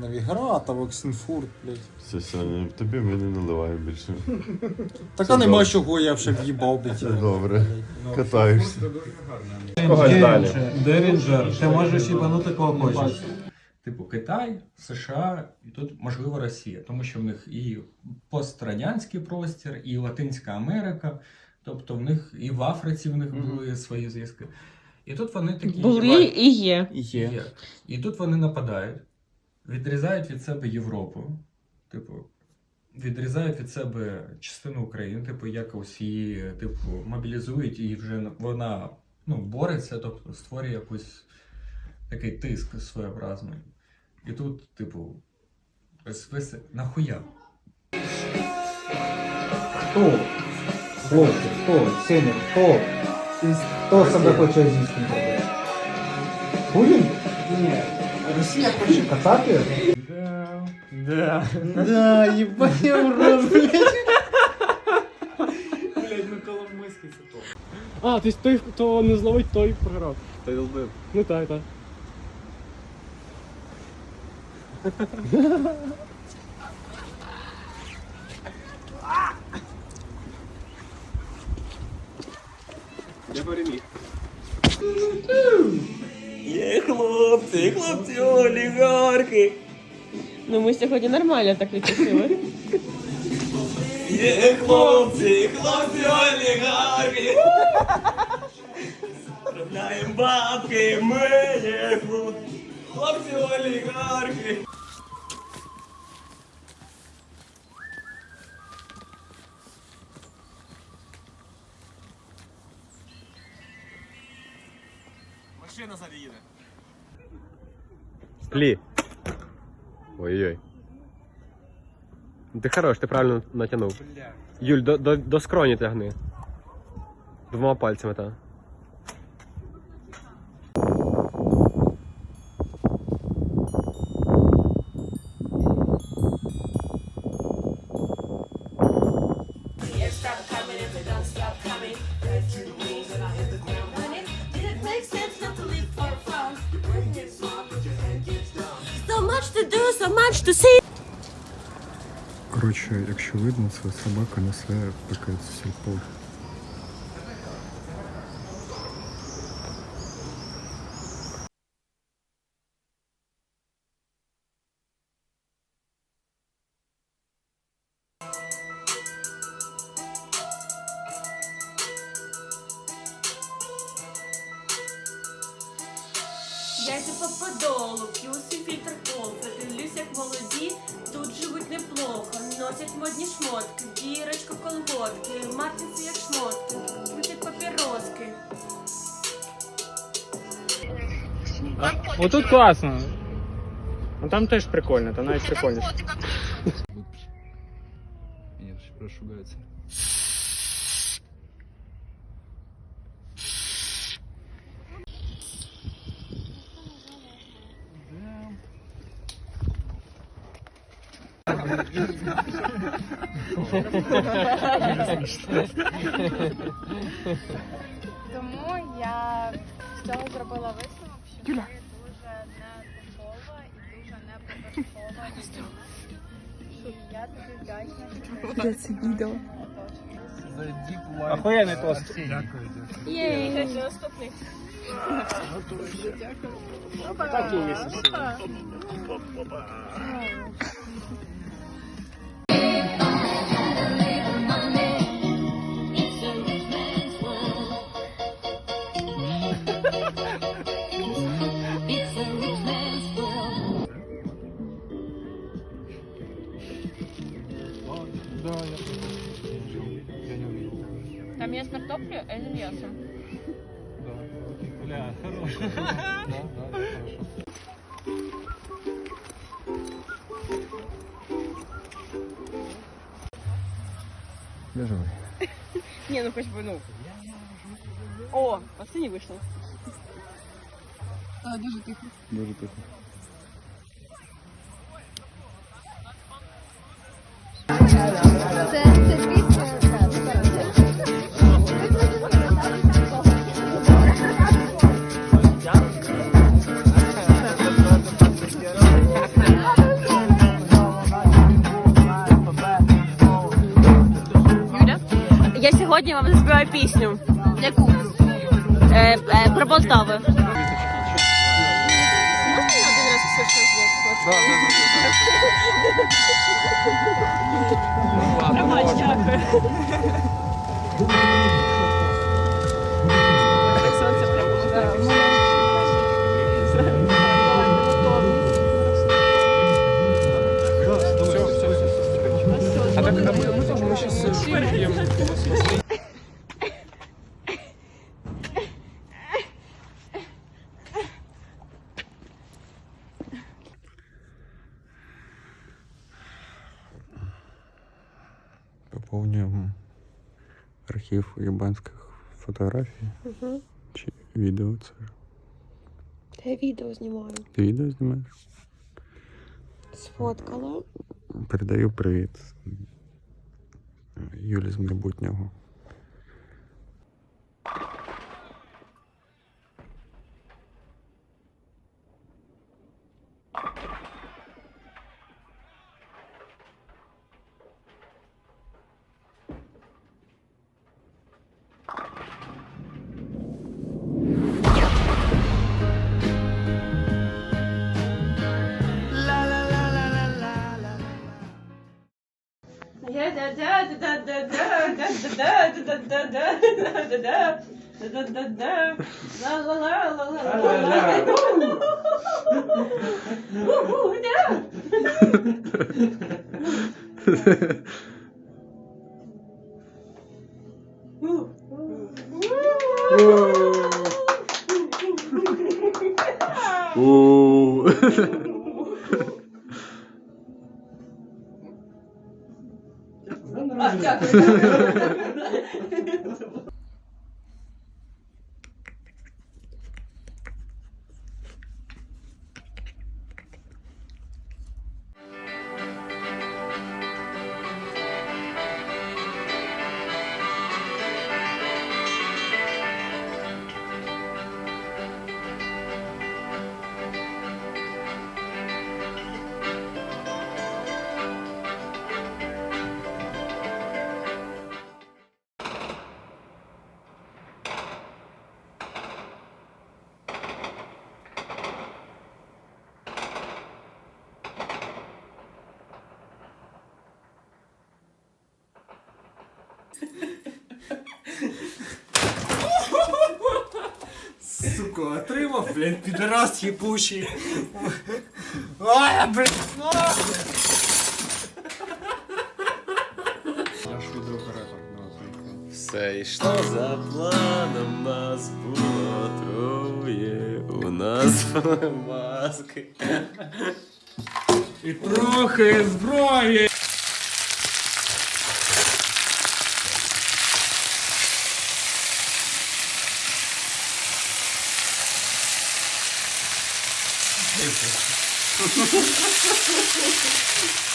Навіграта, Воксенфурт, блядь. Все, сьогодні тобі ми не наливаємо більше. Так а нема чого, я вже в'їбав би Це тебе. добре. Катаєшся. Когось далі. Дерінджер, ти можеш їбанути кого хочеш. Типу Китай, США і тут можливо Росія, тому що в них і пострадянський простір, і Латинська Америка, тобто в них і в Африці в них були свої зв'язки. І тут вони такі Були «Єбать, і є. Є. є». І тут вони нападають, відрізають від себе Європу, типу, відрізають від себе частину України, типу, якось її, типу, мобілізують, і вже вона ну, бореться, тобто створює якусь такий тиск своєобразний. І тут, типу, весь, весь нахуя? Хто? Хлопці, хто? Сеня, хто? Хто себе хоче з'їсти? Путін? Ні. Росія хоче Кацапі? Да. Да, ебать я в рот, блядь. Блядь, ну Коломойський це топ. А, тобто той, хто не зловить, той програв. Той долбив. Ну так, так. Я переміг. Є хлопці, хлопці, олігархи. Ну ми сьогодні нормально так відпочили. Є хлопці, хлопці олігархи! Робляємо бабки, ми є хлопці, олігархи! Плі. Ой-ой. Ти хорош, ти правильно натягнув. Юль, до, до, до скроні тягни. Двома пальцями, так. Didn't so much to see. Коротше, якщо видно, це собака несе пакет з сільпо. Я йду подолу, п'ю свій фільтр кофе, модні шмотки, дірочку колготки, мартинці як шмотки, крути папіроски. Отут класно. Ну там теж прикольно, там навіть прикольніше. Ні, розшугається. Тому я з цього зробила висновок, що це дуже нетипова і дуже неповерхова. І я тобі вдячна. За це відео. Охуєнний тост. Єй. Це наступний. Так і є. Там є картоплю, а не м'ясо. Лежавай. Ні, ну хоч би ну. О, оце не вийшло. Дуже тихо. Дуже тихо. Це, Сьогодні вам заспіваю пісню. Яку? Е, е, про Полтаву. Пробач, дякую. Поповнюємо архів єбанських фотографій. Чи відео це? Я відео знімаю. Ти відео знімаєш? Сфоткала. Передаю привіт. Юлі з майбутнього. да да да да да да да-да-да-да. Ла-ла-ла-ла-ла-ла. Ууу, да. あ、じゃあ。Сука, отримав, блядь, підарас єбучий. А, блядь, а! Наш відеооператор на Все йшло за планом, нас було троє. У нас були маски. І трохи зброї. フフフフ。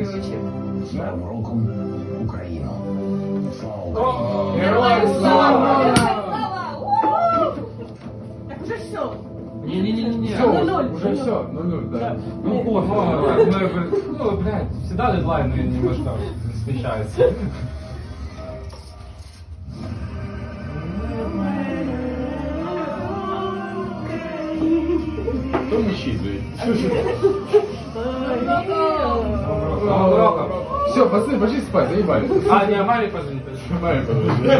роком вас, українці. З Новим роком, Україну. Слава Україна! Героям слава! Так уже все. Не-не-не-не. Все, нуль-нуль. Уже все. Ну, ну, да. Ну, вот, мы, ну, блядь, всегда дедлайн немножко смещается. Кто мучит, блядь? Все, пацаны, пошли спать, заебали. А, не, Маме позвони. Маме подожди.